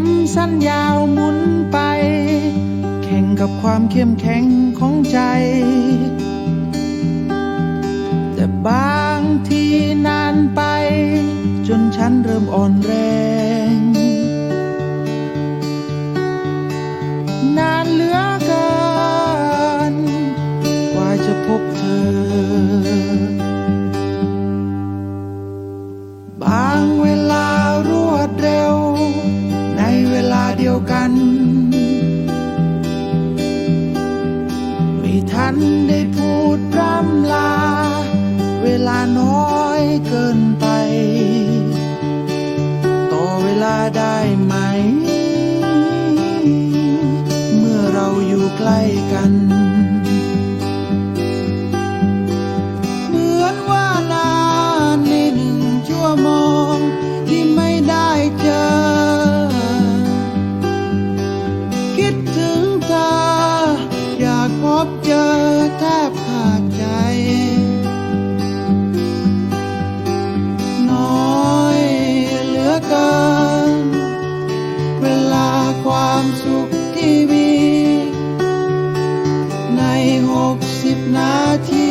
มสั้นยาวหมุนไป แข่งกับความเข้มแข็งของใจ แต่บางทีนานไป จนฉันเริ่มอ่อนแรง ได้ไหม เมื่อเราอยู่ใกล้กัน มี ในหกสิบนาที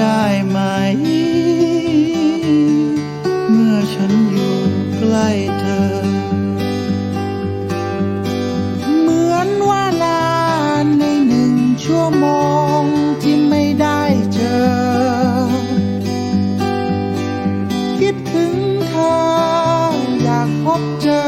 ได้ไหม เมื่อฉันอยู่ใกล้เธอ เหมือนว่านานในหนึ่งชั่วโมงที่ไม่ได้เจอ คิดถึงเธออยากพบเจอ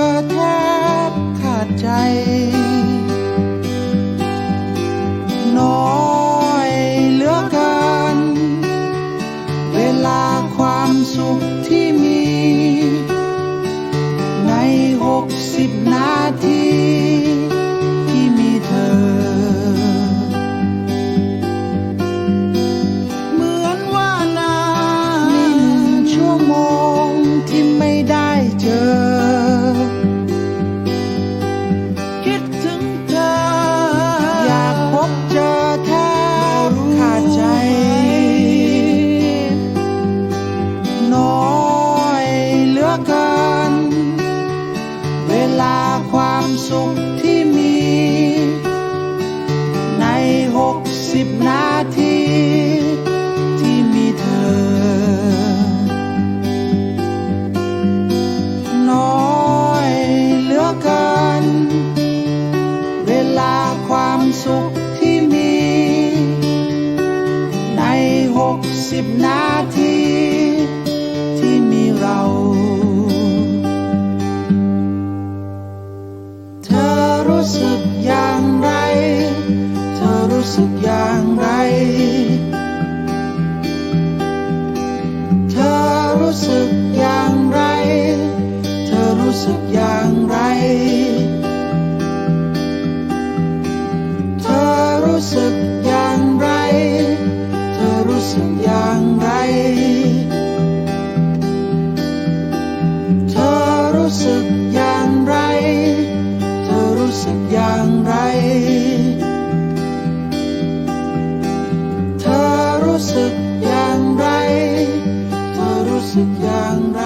ความสุขที่มี ในหกสิบนาที ที่มีเธอ น้อยเหลือเกิน เวลาความสุขที่มี ในหกสิบนาที สึกอย่างไร เธอรู้สึกอย่างไร เธอรู้สึกอย่างไร เธอรู้สึกอย่างไร เธอรู้สึกอย่างไร เธอรู้สึก อย่างไร